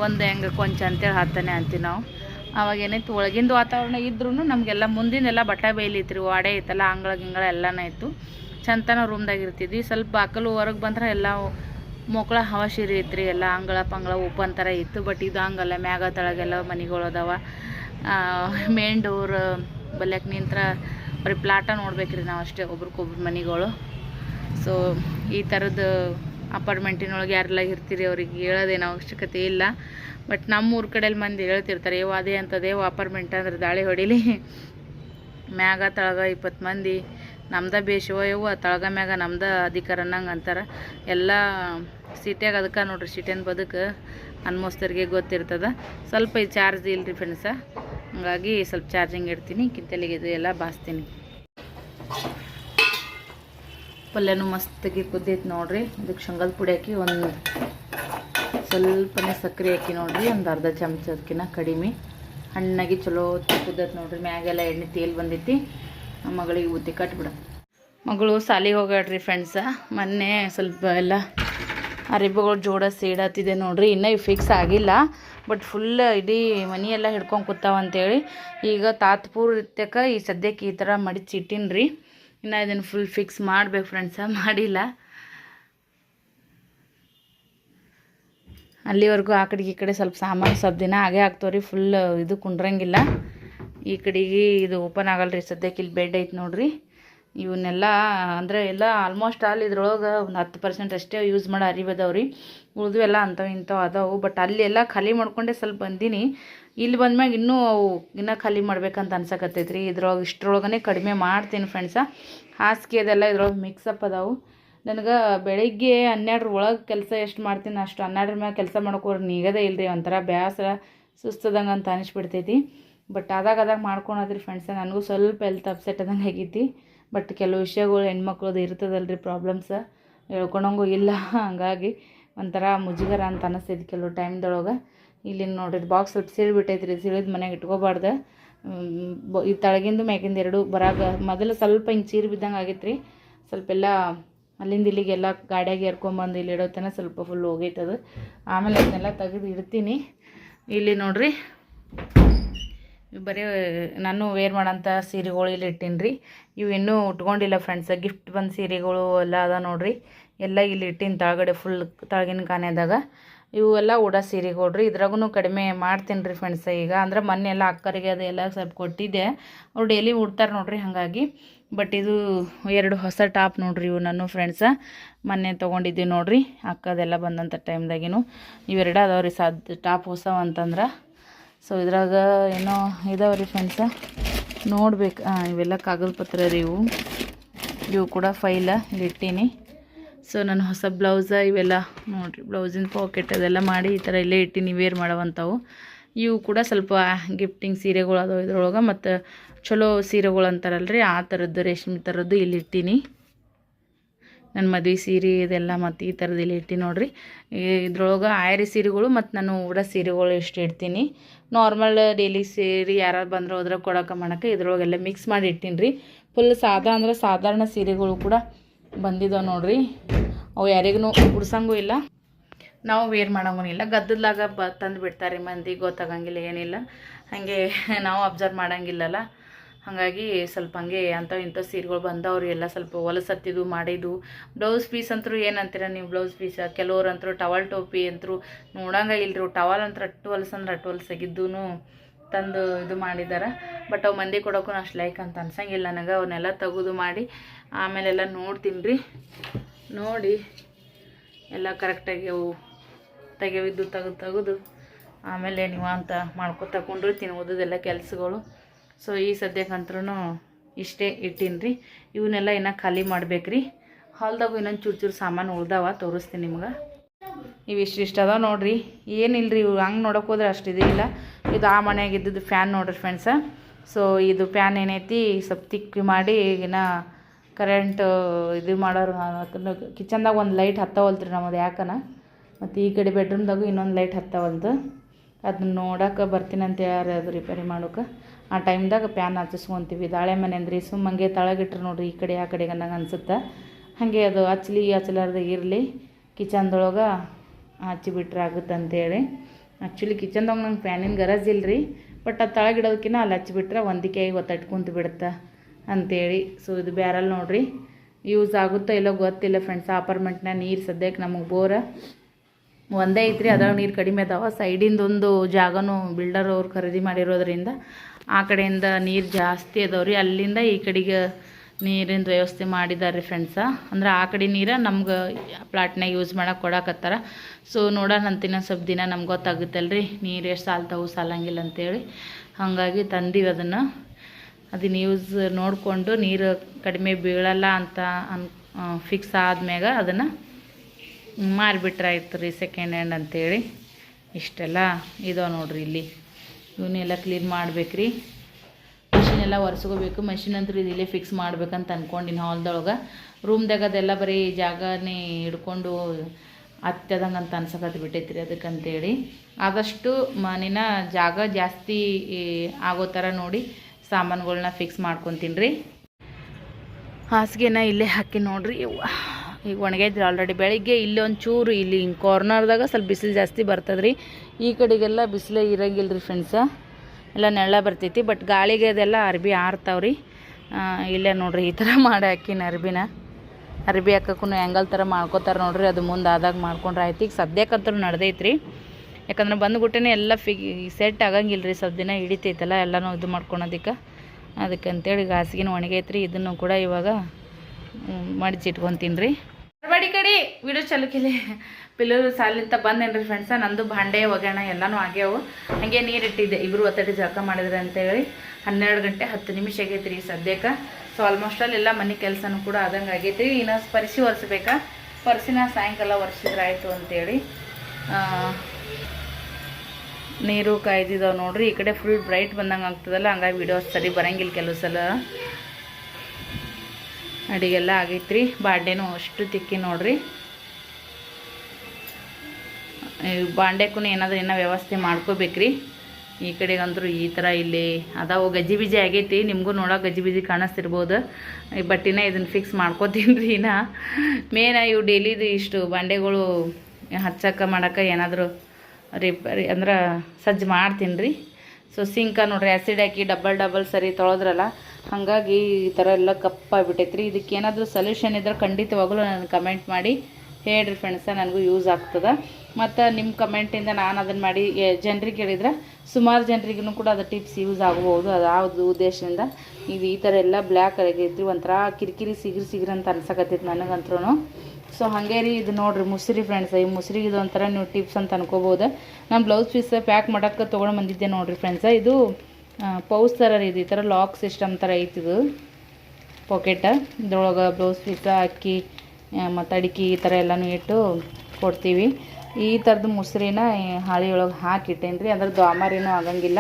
ಒಂದು ಹೆಂಗೆ ಕೊಂಚ ಅಂತೇಳಿ ಹತ್ತನೇ ಅಂತೀವಿ ನಾವು. ಅವಾಗ ಏನೈತಿ ಒಳಗಿಂದ ವಾತಾವರಣ ಇದ್ರೂ ನಮಗೆಲ್ಲ ಮುಂದಿನೆಲ್ಲ ಬಟ್ಟೆ ಬೈಲಿತ್ರಿ ವಾಡೆ ಐತಲ್ಲ ಅಂಗಳ ಗಿಂಗಳ ಎಲ್ಲನೂ ಇತ್ತು ಚಂತನ ರೂಮ್ದಾಗ ಇರ್ತಿದ್ವಿ. ಸ್ವಲ್ಪ ಬಾಕಲು ಹೊರಗೆ ಬಂದ್ರೆ ಎಲ್ಲ ಮೊಕ್ಳ ಹವಾ ಶಿರಿ ರೀ ಎಲ್ಲ ಅಂಗಳ ಪಂಗಳ ಓಪನ್ ಥರ ಇತ್ತು ಬಟ್ ಇದು ಹಂಗಲ್ಲ, ಮ್ಯಾಗ ತಳಗೆಲ್ಲ ಮನೆಗಳು ಅದಾವ ಮೇನ್ ಡೋರ್ ಬಲ್ಯಾಕ ನಿಂತ್ರ ಬರೀ ಪ್ಲಾಟ ನೋಡ್ಬೇಕ್ರಿ ನಾವು ಅಷ್ಟೇ ಒಬ್ರಿಗೊಬ್ರು ಮನೆಗಳು. ಸೊ ಈ ಥರದ್ದು ಅಪಾರ್ಟ್ಮೆಂಟಿನೊಳಗೆ ಯಾರೆಲ್ಲ ಇರ್ತೀರಿ ಅವ್ರಿಗೆ ಹೇಳೋದೇನು ಅವಶ್ಯಕತೆ ಇಲ್ಲ. ಬಟ್ ನಮ್ಮ ಊರ ಕಡೆಯಲ್ಲಿ ಮಂದಿ ಹೇಳ್ತಿರ್ತಾರೆ ಅದೇ ಅಂತದೇ ಅಪಾರ್ಟ್ಮೆಂಟ್ ಅಂದ್ರೆ ದಾಳಿ ಹೊಡಿಲಿ. ಮ್ಯಾಗ ತಳಗ ಇಪ್ಪತ್ತು ಮಂದಿ ನಮ್ದ ಬೇಷವ ಯವ್ವ, ತಳಗ ಮ್ಯಾಗ ನಮ್ದ ಅಧಿಕಾರ ಅನ್ನಂಗೆ ಅಂತಾರೆ. ಎಲ್ಲ ಸಿಟಿಯಾಗ ಅದಕ್ಕೆ ನೋಡ್ರಿ, ಸಿಟಿಯನ್ ಬದುಕು ಅನ್ಮೋಸ್ತರಿಗೆ ಗೊತ್ತಿರ್ತದ. ಸ್ವಲ್ಪ ಇದು ಚಾರ್ಜ್ ಇಲ್ರಿ ಫ್ರೆಂಡ್ಸ ಹಂಗಾಗಿ ಸ್ವಲ್ಪ ಚಾರ್ಜಿಂಗ್ ಇಡ್ತೀನಿ ಕಿತ್ತಲಿಗೆ ಇದು ಎಲ್ಲ ಬಾಸ್ತೀನಿ. ಪಲ್ಯನೂ ಮಸ್ತಾಗಿ ಕುದ್ದೈತೆ ನೋಡ್ರಿ. ಇದಕ್ಕೆ ಶಂಗದ ಪುಡಿ ಹಾಕಿ ಒಂದು ಸ್ವಲ್ಪನೇ ಸಕ್ಕರೆ ಹಾಕಿ ನೋಡ್ರಿ, ಒಂದು ಅರ್ಧ ಚಮಚ ಚಮಚದಕ್ಕಿಂತ ಕಡಿಮೆ. ಹಣ್ಣಾಗಿ ಚಲೋ ಕುದ್ದೈತೆ ನೋಡ್ರಿ, ಮ್ಯಾಗೆಲ್ಲ ಎಣ್ಣೆ ತೇಲ್ ಬಂದೈತಿ. ನಮ್ಮ ಮಗಳಿಗೆ ಉದ್ದಿ ಕಟ್ಬಿಡ. ಮಗಳು ಸಾಲಿಗೆ ಹೋಗಾಡ್ರಿ ಫ್ರೆಂಡ್ಸ ಮೊನ್ನೆ ಸ್ವಲ್ಪ ಎಲ್ಲ ಅರಿಬುಗಳು ಜೋಡ ಸೇಡತ್ತಿದೆ ನೋಡ್ರಿ, ಇನ್ನೂ ಫಿಕ್ಸ್ ಆಗಿಲ್ಲ. ಬಟ್ ಫುಲ್ ಇಡೀ ಮನೆಯೆಲ್ಲ ಹಿಡ್ಕೊಂಡು ಕೂತಾವ ಅಂತೇಳಿ ಈಗ ತಾತ್ಪೂರ್ತ್ಯಕ್ಕೆ ಈ ಸದ್ಯಕ್ಕೆ ಈ ಥರ ಮಡಿಚಿ ಇಟ್ಟೀನಿ ರೀ ಇನ್ನು ಇದನ್ನು ಫುಲ್ ಫಿಕ್ಸ್ ಮಾಡ್ಬೇಕು ಫ್ರೆಂಡ್ಸ ಮಾಡಿಲ್ಲ. ಅಲ್ಲಿವರೆಗೂ ಆ ಕಡೆಗೆ ಈ ಕಡೆ ಸ್ವಲ್ಪ ಸಾಮಾನು ಸ್ವಲ್ಪ ದಿನ ಹಾಗೆ ಆಗ್ತಾವ್ರಿ ಫುಲ್ ಇದು ಕುಂಡ್ರಂಗಿಲ್ಲ. ಈ ಕಡೆಗೆ ಇದು ಓಪನ್ ಆಗಲ್ಲ ರೀ ಸದ್ಯಕ್ಕೆ ಇಲ್ಲಿ ಬೆಡ್ ಐತೆ ನೋಡ್ರಿ. ಇವನ್ನೆಲ್ಲ ಅಂದರೆ ಎಲ್ಲ ಆಲ್ಮೋಸ್ಟ್ ಆಲ್ ಇದ್ರೊಳಗೆ ಒಂದು ಹತ್ತು ಪರ್ಸೆಂಟ್ ಅಷ್ಟೇ ಯೂಸ್ ಮಾಡೋ ಅರಿವದವ್ರಿ ಉಳಿದು ಎಲ್ಲ ಅಂಥವು ಇಂಥವು ಅದಾವು ಬಟ್ ಅಲ್ಲಿ ಎಲ್ಲ ಖಾಲಿ ಮಾಡಿಕೊಂಡೆ ಸ್ವಲ್ಪ ಬಂದೀನಿ. ಇಲ್ಲಿ ಬಂದ್ಮ್ಯಾಗ ಇನ್ನೂ ಅವು ಇನ್ನೂ ಖಾಲಿ ಮಾಡ್ಬೇಕಂತ ಅನ್ಸಕತ್ತೈತೆ ರೀ ಇದ್ರೊಳಗೆ ಇಷ್ಟರೊಳಗೇ ಕಡಿಮೆ ಮಾಡ್ತೀನಿ ಫ್ರೆಂಡ್ಸ ಹಾಸಿಗೆ ಅದೆಲ್ಲ ಇದ್ರೊಳಗೆ ಮಿಕ್ಸಪ್ ಅದಾವು. ನನಗೆ ಬೆಳಿಗ್ಗೆ ಹನ್ನೆರಡರ ಒಳಗೆ ಕೆಲಸ ಎಷ್ಟು ಮಾಡ್ತೀನಿ ಅಷ್ಟು ಹನ್ನೆರಡರ ಮ್ಯಾಗ ಕೆಲಸ ಮಾಡೋಕೋರು ನೀಗದೇ ಇಲ್ಲರಿ ಒಂಥರ ಬೇಸರ ಸುಸ್ತದಂಗೆ ಅಂತ ಅನಿಸ್ಬಿಡ್ತೈತಿ. ಬಟ್ ಆದಾಗ ಅದಾಗ ಮಾಡ್ಕೊಳದ್ರಿ ಫ್ರೆಂಡ್ಸ ನನಗೂ ಸ್ವಲ್ಪ ಎಲ್ತ್ ಅಪ್ಸೆಟ್ ಆದಂಗೆ ಆಗೈತಿ ಬಟ್ ಕೆಲವು ವಿಷಯಗಳು ಹೆಣ್ಮಕ್ಳದ್ದು ಇರ್ತದಲ್ರಿ ಪ್ರಾಬ್ಲಮ್ಸ ಹೇಳ್ಕೊಳಂಗೂ ಇಲ್ಲ. ಹಂಗಾಗಿ ಒಂಥರ ಮುಜುಗರ ಅಂತ ಅನ್ನಿಸ್ತೈತಿ ಕೆಲವು ಟೈಮ್ದೊಳಗೆ ಇಲ್ಲಿ ನೋಡ್ರಿ ಬಾಕ್ಸ್ ಸ್ವಲ್ಪ ಸಿಳ್ಬಿಟ್ಟೈತ್ರಿ. ಸಿಳಿದ ಮನೆಗೆ ಇಟ್ಕೋಬಾರ್ದು. ಈ ತಳಗಿಂದು ಮ್ಯಾಗಿಂದು ಎರಡು ಬರಾಗ ಮೊದಲು ಸ್ವಲ್ಪ ಹಿಂಗೆ ಚೀರು ಬಿದ್ದಂಗೆ ಆಗೈತ್ರಿ. ಸ್ವಲ್ಪ ಎಲ್ಲ ಅಲ್ಲಿಂದ ಇಲ್ಲಿಗೆಲ್ಲ ಗಾಡಿಯಾಗೆ ಏರ್ಕೊಂಬಂದು ಇಲ್ಲಿ ಇಡೋ ತನಕ ಸ್ವಲ್ಪ ಫುಲ್ ಹೋಗೈತದು. ಆಮೇಲೆ ಅದನ್ನೆಲ್ಲ ತೆಗೆದು ಇಡ್ತೀನಿ. ಇಲ್ಲಿ ನೋಡ್ರಿ. ಇವು ಬರೀ, ನಾನು ವೇರ್ ಮಾಡೋಂಥ ಸೀರೆಗಳು ಇಲ್ಲಿ ಇಟ್ಟೀನಿ ರೀ ಇವು ಇನ್ನೂ ಉಟ್ಕೊಂಡಿಲ್ಲ ಫ್ರೆಂಡ್ಸ್ ಗಿಫ್ಟ್ ಬಂದ ಸೀರೆಗಳು ಎಲ್ಲ ಅದ ನೋಡ್ರಿ. ಎಲ್ಲ ಇಲ್ಲಿ ಇಟ್ಟೀನಿ ತಳಗಡೆ ಫುಲ್ ತಳಗಿನ ಕಾನೆದಾಗ ಇವು ಎಲ್ಲ ಉಡೋ ಸೀರೆಗಳು ರೀ ಇದ್ರಾಗೂ ಕಡಿಮೆ ಮಾಡ್ತೀನಿ ರೀ ಫ್ರೆಂಡ್ಸ್ ಈಗ. ಅಂದ್ರೆ ಮೊನ್ನೆ ಎಲ್ಲ ಅಕ್ಕರಿಗೆ ಅದೆಲ್ಲ ಸ್ವಲ್ಪ ಕೊಟ್ಟಿದ್ದೆ. ಅವ್ರು ಡೈಲಿ ಉಡ್ತಾರೆ ನೋಡ್ರಿ ಹಾಗಾಗಿ. ಬಟ್ ಇದು ಎರಡು ಹೊಸ ಟಾಪ್ ನೋಡ್ರಿ ಇವು ನಾನು ಫ್ರೆಂಡ್ಸ ಮೊನ್ನೆ ತೊಗೊಂಡಿದ್ದೀವಿ ನೋಡ್ರಿ. ಅಕ್ಕದೆಲ್ಲ ಬಂದಂಥ ಟೈಮ್ದಾಗಿನೂ ಇವೆರಡು ಅದಾವ ರೀ ಸಾದ್ ಟಾಪ್ ಹೊಸ ಅಂತಂದ್ರೆ. ಸೊ ಇದ್ರಾಗ ಏನೋ ಇದಾವೆ ರೀ ಫ್ರೆಂಡ್ಸ ನೋಡ್ಬೇಕು ಇವೆಲ್ಲ ಕಾಗದ ಪತ್ರ ರೀ ಇವು. ಇವು ಕೂಡ ಫೈಲ ಇಲ್ಲಿ ಇಟ್ಟೀನಿ. ಸೊ ನಾನು ಹೊಸ ಬ್ಲೌಸ ಇವೆಲ್ಲ ನೋಡಿರಿ ಬ್ಲೌಸಿನ ಪಾಕೆಟ್ ಅದೆಲ್ಲ ಮಾಡಿ ಈ ಥರ ಇಲ್ಲೇ ಇಟ್ಟಿನಿ ವೇರ್ ಮಾಡೋವಂಥವು. ಇವು ಕೂಡ ಸ್ವಲ್ಪ ಗಿಫ್ಟಿಂಗ್ ಸೀರೆಗಳು ಅದಾವೆ ಇದ್ರೊಳಗೆ, ಮತ್ತು ಚಲೋ ಸೀರೆಗಳು ಅಂತಾರಲ್ರಿ, ಆ ಥರದ್ದು ರೇಷ್ಮೆ ಥರದ್ದು ಇಲ್ಲಿ ಇಟ್ಟೀನಿ. ನನ್ನ ಮದುವೆ ಸೀರೆ ಇದೆಲ್ಲ ಮತ್ತು ಈ ಥರದಲ್ಲಿ ಇಟ್ಟು ನೋಡ್ರಿ. ಇದ್ರೊಳಗೆ ಆಯರಿ ಸೀರೆಗಳು ಮತ್ತು ನಾನು ಉಡ ಸೀರೆಗಳು ಎಷ್ಟು ಇಡ್ತೀನಿ. ನಾರ್ಮಲ್ ಡೈಲಿ ಸೀರೆ ಯಾರು ಬಂದ್ರೆ ಹೋದ್ರೆ ಕೊಡೋಕೆ ಮಾಡೋಕೆ ಇದ್ರೊಳಗೆಲ್ಲ ಮಿಕ್ಸ್ ಮಾಡಿ ಇಟ್ಟೀನಿ ರೀ ಫುಲ್ ಸಾದಾ ಅಂದ್ರೆ ಸಾಧಾರಣ ಸೀರೆಗಳು ಕೂಡ ಬಂದಿದ್ದಾವೆ ನೋಡ್ರಿ. ಅವು ಯಾರಿಗೂ ಉಡ್ಸಂಗೂ ಇಲ್ಲ. ನಾವು ವೇರ್ ಮಾಡೋಂಗೂ ಇಲ್ಲ. ಗದ್ದಲಾಗ ಬ ತಂದು ಬಿಡ್ತಾರೆ ಮಂದಿ ಗೊತ್ತಾಗಂಗಿಲ್ಲ ಏನಿಲ್ಲ. ಹಾಗೆ ನಾವು ಅಬ್ಸರ್ವ್ ಮಾಡಂಗಿಲ್ಲಲ್ಲ. ಹಾಗಾಗಿ ಸ್ವಲ್ಪ ಹಂಗೆ ಅಂಥವು ಇಂಥ ಸೀರೆಗಳು ಬಂದವ್ರು ಎಲ್ಲ ಸ್ವಲ್ಪ ಹೊಲಸತ್ತಿದ್ದು ಮಾಡಿದ್ದು. ಬ್ಲೌಸ್ ಪೀಸ್ ಅಂತರೂ ಏನಂತೀರ ನೀವು ಬ್ಲೌಸ್ ಪೀಸ ಕೆಲವ್ರು ಅಂತರೂ ಟವಲ್ ಟೋಪಿ ಅಂತರೂ ನೋಡಂಗ ಇಲ್ರಿ. ಟವಲ್ ಅಂತ ಅಟ್ಟು ಹೊಲಸಂದ್ರೆ ಅಟ್ಟು ಹೊಲಸಾಗಿದ್ದೂ ತಂದು ಇದು ಮಾಡಿದ್ದಾರೆ ಬಟ್ ಅವು ಮಂದಿ ಕೊಡೋಕ್ಕೂ ಅಷ್ಟು ಲೈಕ್ ಅಂತ ಅನ್ಸಂಗಿಲ್ಲ. ನನಗೆ ಅವನ್ನೆಲ್ಲ ತೆಗೆದು ಮಾಡಿ ಆಮೇಲೆಲ್ಲ ನೋಡ್ತೀನಿ ರೀ. ನೋಡಿ ಎಲ್ಲ ಕರೆಕ್ಟಾಗಿ ಅವು ತೆಗೆವಿದ್ದು, ತೆಗೆದು ತೆಗೆದು ಆಮೇಲೆ ನೀವು ಅಂತ ಮಾಡ್ಕೊತ ತಿನ್ಬೋದು ಎಲ್ಲ ಕೆಲಸಗಳು. ಸೊ ಈ ಸದ್ಯಕ್ಕಂತೂ ಇಷ್ಟೇ ಇಟ್ಟೀನಿ ರೀ ಇವನ್ನೆಲ್ಲ ಇನ್ನು ಖಾಲಿ ಮಾಡ್ಬೇಕು ಹಾಲ್ದಾಗೂ ಇನ್ನೊಂದು ಚೂರು ಚೂರು ಸಾಮಾನು ಉಳ್ದಾವ, ತೋರಿಸ್ತೀನಿ ನಿಮ್ಗೆ. ನೀವು ಇಷ್ಟು ಇಷ್ಟು ಅದಾವ ನೋಡ್ರಿ. ಏನಿಲ್ಲ ರೀ ಇವು ಹಂಗೆ ನೋಡೋಕೆ ಹೋದ್ರೆ ಅಷ್ಟು ಇಲ್ಲ. ಇದು ಆ ಮನೆಯಾಗ ಇದ್ದಿದ್ದು ಫ್ಯಾನ್ ನೋಡ್ರಿ ಫ್ರೆಂಡ್ಸ ಸೊ ಇದು ಫ್ಯಾನ್ ಏನೈತಿ, ಸ್ವಲ್ಪ ತಿಕ್ಕಿ ಮಾಡಿ ಈಗಿನ ಕರೆಂಟ್ ಇದು ಮಾಡೋರು ಕಿಚನ್ದಾಗ ಒಂದು ಲೈಟ್ ಹತ್ತವಲ್ತ್ರಿ ನಮ್ಮದು ಯಾಕನ. ಮತ್ತು ಈ ಕಡೆ ಬೆಡ್ರೂಮ್ದಾಗೂ ಇನ್ನೊಂದು ಲೈಟ್ ಹತ್ತವಲ್ದು. ಅದನ್ನ ನೋಡೋಕೆ ಬರ್ತೀನಂತ ಯಾರು ಅದು ರಿಪೇರಿ ಮಾಡೋಕೆ ಆ ಟೈಮ್ದಾಗ ಪ್ಯಾನ್ ಹಚ್ಚಿಸ್ಕೊಂತೀವಿ. ದಾಳೆ ಮನೆ ಅಂದ್ರಿ ಸುಮ್ಮಂಗೆ ತಳಗಿಟ್ರೆ ನೋಡ್ರಿ ಈ ಕಡೆ, ಆ ಕಡೆಗೆ ಅನ್ನಂಗೆ ಅನ್ಸುತ್ತೆ. ಹಾಗೆ ಅದು ಹಚ್ಲಿ ಹಚ್ಚಲಾರ್ದೆ ಇರಲಿ, ಕಿಚನ್ದೊಳಗೆ ಹಚ್ಚಿಬಿಟ್ರೆ ಆಗುತ್ತೆ ಅಂತೇಳಿ ಆ್ಯಕ್ಚುಲಿ ಕಿಚನ್ದಾಗ ನಂಗೆ ಫ್ಯಾನಿನ ಗರಜ್ ಇಲ್ಲ ರೀ ಬಟ್ ಅದು ತಳಗಿಡೋದಕ್ಕಿಂತ ಅಲ್ಲಿ ಹಚ್ಚಿಬಿಟ್ರೆ ಒಂದಿಕೆ ಒತ್ತಟ್ಟು ಕುಂತು ಬಿಡುತ್ತೆ ಅಂತೇಳಿ. ಸೊ ಇದು ಬ್ಯಾರಲ್ ನೋಡ್ರಿ. ಯೂಸ್ ಆಗುತ್ತೋ ಇಲ್ಲೋ ಗೊತ್ತಿಲ್ಲ ಫ್ರೆಂಡ್ಸ್ ಅಪಾರ್ಟ್ಮೆಂಟ್ನ ನೀರು ಸದ್ಯಕ್ಕೆ ನಮಗೆ ಬೋರ. ಒಂದೇ ಐತ್ರಿ, ಅದ್ರಾಗ ನೀರು ಕಡಿಮೆ ಅದಾವ. ಸೈಡಿಂದ ಒಂದು ಜಾಗನೂ ಬಿಲ್ಡರ್ ಅವ್ರು ಖರೀದಿ ಮಾಡಿರೋದ್ರಿಂದ ಆ ಕಡೆಯಿಂದ ನೀರು ಜಾಸ್ತಿ ಅದಾವ್ರಿ. ಅಲ್ಲಿಂದ ಈ ಕಡೆಗೆ ನೀರಿನ ವ್ಯವಸ್ಥೆ ಮಾಡಿದ್ದಾರೆ ಫ್ರೆಂಡ್ಸ ಅಂದ್ರೆ ಆ ಕಡೆ ನೀರು ನಮ್ಗೆ ಪ್ಲಾಟ್ನಾಗ ಯೂಸ್ ಮಾಡಕ್ಕೆ ಕೊಡಕತ್ತಾರ. ಸೊ ನೋಡೋಣ ಅಂತಿನ ಸ್ವಲ್ಪ ದಿನ ನಮ್ಗೆ ಗೊತ್ತಾಗುತ್ತಲ್ರಿ. ನೀರು ಎಷ್ಟು ಸಾಲ್ತಾವು, ಸಾಲಂಗಿಲ್ಲ ಅಂತೇಳಿ. ಹಾಗಾಗಿ ತಂದೀವಿ ಅದನ್ನು. ಅದನ್ನ ಯೂಸ್ ನೋಡಿಕೊಂಡು ನೀರು ಕಡಿಮೆ ಬೀಳಲ್ಲ ಅಂತ ಅನ್ ಫಿಕ್ಸ್ ಆದ್ಮ್ಯಾಗ ಅದನ್ನು ಮಾರಿಬಿಟ್ರೆ ಆಯ್ತು ರೀ ಸೆಕೆಂಡ್ ಹ್ಯಾಂಡ್ ಅಂತೇಳಿ. ಇಷ್ಟೆಲ್ಲ ಇದಾವೆ ನೋಡ್ರಿ ಇಲ್ಲಿ. ಇವನ್ನೆಲ್ಲ ಕ್ಲೀನ್ ಮಾಡ್ಬೇಕ್ರಿ. ಮಷಿನ್ ಎಲ್ಲ ಒರೆಸ್ಕೋಬೇಕು. ಮಷಿನ್ ಅಂತೂ ಇದು ಇಲ್ಲೇ ಫಿಕ್ಸ್ ಮಾಡ್ಬೇಕಂತ ಅಂದ್ಕೊಂಡಿನಿ ಹಾಲ್ದೊಳಗೆ ರೂಮ್ದಾಗ ಅದೆಲ್ಲ ಬರೀ ಜಾಗನೇ ಹಿಡ್ಕೊಂಡು ಹತ್ತದಂಗೆ ಅಂತ ಅನ್ಸಕತ್ತು ಬಿಟ್ಟೈತ್ರಿ ಅದಕ್ಕಂತೇಳಿ. ಆದಷ್ಟು ಮನಿನ ಜಾಗ ಜಾಸ್ತಿ ಆಗೋ ಥರ ನೋಡಿ ಸಾಮಾನುಗಳನ್ನ ಫಿಕ್ಸ್ ಮಾಡ್ಕೊತೀನಿ ರೀ ಹಾಸಿಗೆನ ಇಲ್ಲೇ ಹಾಕಿ ನೋಡ್ರಿ. ಈಗ ಒಣಗೈತ್ರಿ ಆಲ್ರೆಡಿ ಬೆಳಿಗ್ಗೆ ಇಲ್ಲಿ ಒಂದು ಚೂರು ಇಲ್ಲಿ ಹಿಂಗೆ ಕಾರ್ನರ್ದಾಗ ಸ್ವಲ್ಪ ಬಿಸಿಲು ಜಾಸ್ತಿ ಬರ್ತದ್ರಿ. ಈ ಕಡೆಗೆಲ್ಲ ಬಿಸಿಲೇ ಇರಂಗಿಲ್ಲ ರೀ ಫ್ರೆಂಡ್ಸ ಎಲ್ಲ ನೆಳ್ಳ ಬರ್ತೈತಿ ಬಟ್ ಗಾಳಿಗೆ ಅದೆಲ್ಲ ಅರ್ಬಿ ಆರ್ತಾವ್ರಿ. ಇಲ್ಲೇ ನೋಡ್ರಿ, ಈ ಥರ ಮಾಡಿ ಹಾಕಿನ ಅರ್ಬಿನ. ಅರ್ಬಿ ಹಾಕಕ್ಕೂ ಆ್ಯಂಗಲ್ ಥರ ಮಾಡ್ಕೋತಾರೆ ನೋಡ್ರಿ, ಅದು ಮುಂದೆ ಆದಾಗ ಮಾಡ್ಕೊಂಡ್ರೆ ಆಯ್ತು. ಈಗ ಸದ್ಯಕ್ಕಂತೂ ನಡೆದೈತ್ರಿ. ಯಾಕಂದ್ರೆ ಬಂದ್ಬಿಟ್ಟೇ ಎಲ್ಲ ಫಿಗ್ ಸೆಟ್ ಆಗಂಗಿಲ್ಲ ರೀ ಸ್ವಲ್ಪ ದಿನ ಹಿಡಿತೈತಲ್ಲ, ಎಲ್ಲನೂ ಇದು ಮಾಡ್ಕೊಳೋದಕ್ಕೆ. ಅದಕ್ಕೆ ಅಂತೇಳಿ ಈಗ ಹಾಸಿಗೆನೂ ಒಣಗೈತ್ರಿ ಇದನ್ನು ಕೂಡ ಇವಾಗ ಮಡಿಚಿಟ್ಕೊತೀನಿ ರೀ ಬಡಿ ಕಡಿ ವಿಡಿಯೋ ಚಲಕಿಲಿ ಪಿಲ್ಲರು ಸಾಲಿಂತ ಬಂದೇನ್ರಿ ಫ್ರೆಂಡ್ಸ ನಂದು ಭಾಂಡೆ ಒಗ್ಯಾಣ ಎಲ್ಲನೂ ಆಗ್ಯಾವು ಹಾಗೆ ನೀರು ಇಟ್ಟಿದ್ದೆ ಇಬ್ಬರು ಒತ್ತಡಿ ಜಳಕ ಮಾಡಿದ್ರೆ ಅಂತೇಳಿ. ಹನ್ನೆರಡು ಗಂಟೆ ಹತ್ತು ನಿಮಿಷ ಆಗೈತೆ ರೀ ಸದ್ಯಕ್ಕೆ. ಸೊ ಆಲ್ಮೋಸ್ಟ್ ಅಲ್ಲಿ ಎಲ್ಲ ಮನೆ ಕೆಲಸನೂ ಕೂಡ ಆದಂಗೆ ಆಗೈತೆ ರೀ ಇನ್ನು ಪರಿಸಿ ಒರೆಸ್ಬೇಕಾ? ಪರಿಸಿನ ಸಾಯಂಕಾಲ ಒರೆಸಿದ್ರೆ ಆಯಿತು ಅಂತೇಳಿ ನೀರು ಕಾಯ್ದಿದ್ದಾವೆ ನೋಡ್ರಿ. ಈ ಕಡೆ ಫುಲ್ ಬ್ರೈಟ್ ಬಂದಂಗೆ ಆಗ್ತದಲ್ಲ, ಹಂಗಾಗಿ ವಿಡಿಯೋ ಸರಿ ಬರಂಗಿಲ್ಲ ಕೆಲವು ಸಲ. ಅಡಿಗೆಲ್ಲ ಆಗೈತ್ರಿ. ಬಾಂಡೆನೂ ಅಷ್ಟು ತಿಕ್ಕಿ ನೋಡ್ರಿ. ಬಾಂಡೆಕ್ಕೂ ಏನಾದರೂ ಏನೋ ವ್ಯವಸ್ಥೆ ಮಾಡ್ಕೋಬೇಕ್ರಿ. ಈ ಕಡೆಗಂತೂ ಈ ಥರ ಇಲ್ಲಿ ಅದಾವು, ಗಜ್ಜಿ ಬೀಜಿ ಆಗೈತಿ. ನಿಮಗೂ ನೋಡೋ ಗಜ್ಜಿ ಬೀಜಿ ಕಾಣಿಸ್ತಿರ್ಬೋದು. ಈ ಬಟ್ಟಿನ ಇದನ್ನು ಫಿಕ್ಸ್ ಮಾಡ್ಕೋತೀನಿ ರೀ ನಾ. ಮೇನ ಇವು ಡೈಲಿದು ಇಷ್ಟು ಬಾಂಡೆಗಳು ಹಚ್ಚಕ್ಕೆ ಮಾಡೋಕ್ಕೆ ಏನಾದರೂ ರಿಪೇರಿ ಅಂದ್ರೆ ಸಜ್ಜು ಮಾಡ್ತೀನಿ ರೀ. ಸೊ ಸಿಂಕ ನೋಡ್ರಿ ಆ್ಯಸಿಡ್ ಹಾಕಿ ಡಬಲ್ ಡಬಲ್ ಸರಿ ತೊಳೆದ್ರಲ್ಲ ಹಾಗಾಗಿ ಈ ಥರ ಎಲ್ಲ ಕಪ್ಪಾಗ್ಬಿಟ್ಟೈತೆ ರೀ ಇದಕ್ಕೆ ಏನಾದರೂ ಸೊಲ್ಯೂಷನ್ ಇದ್ರೆ ಖಂಡಿತವಾಗಲೂ ನನಗೆ ಕಮೆಂಟ್ ಮಾಡಿ. ಹೇಳ್ರಿ ಫ್ರೆಂಡ್ಸ ನನಗೂ ಯೂಸ್ ಆಗ್ತದೆ. ಮತ್ತು ನಿಮ್ಮ ಕಮೆಂಟಿಂದ ನಾನು ಅದನ್ನು ಮಾಡಿ ಜನರಿಗೆ ಹೇಳಿದ್ರೆ, ಸುಮಾರು ಜನರಿಗೂ ಕೂಡ ಅದು ಟಿಪ್ಸ್ ಯೂಸ್ ಆಗ್ಬೋದು. ಅದು ಯಾವುದು ಉದ್ದೇಶದಿಂದ ಇದು ಈ ಥರ ಎಲ್ಲ ಬ್ಲ್ಯಾಕ್ ಆಗೈತ್ರಿ ಒಂಥರ ಕಿರಿಕಿರಿ, ಸಿಗ್ರಿ ಸಿಗ್ರಿ ಅಂತ ಅನ್ಸಕತ್ತೈತಿ ನನಗಂತ್ರೂ ಸೊ ಹಾಗೆ ರೀ ಇದು ನೋಡಿರಿ ಮುಸ್ರಿ ಫ್ರೆಂಡ್ಸ್ ಈ ಮುಸ್ರಿಗೆ ಇದು ಒಂಥರ ನೀವು ಟಿಪ್ಸ್ ಅಂತ ಅನ್ಕೋಬೋದು. ನಾನು ಬ್ಲೌಸ್ ಪೀಸ್ ಪ್ಯಾಕ್ ಮಾಡೋಕ್ಕೆ ತೊಗೊಂಡು ಬಂದಿದ್ದೆ ನೋಡಿರಿ ಫ್ರೆಂಡ್ಸ ಇದು ಪೌಸ್ ಥರ ಇದು, ಈ ಥರ ಲಾಕ್ ಸಿಸ್ಟಮ್ ಥರ ಐತಿ ಇದು. ಪಾಕೆಟ ಇದ್ರೊಳಗೆ ಬ್ಲೌಸ್ ಪೀಸ ಅಕ್ಕಿ ಮತ್ತು ಅಡಿಕೆ ಈ ಥರ ಎಲ್ಲನೂ ಇಟ್ಟು ಕೊಡ್ತೀವಿ. ಈ ಥರದ್ದು ಮುಸ್ರಿನ ಹಾಳಿಯೊಳಗೆ ಹಾಕಿಟ್ಟೇನಿ ರೀ ಅದ್ರ ದ್ವಾಮರಿನೂ ಆಗಂಗಿಲ್ಲ.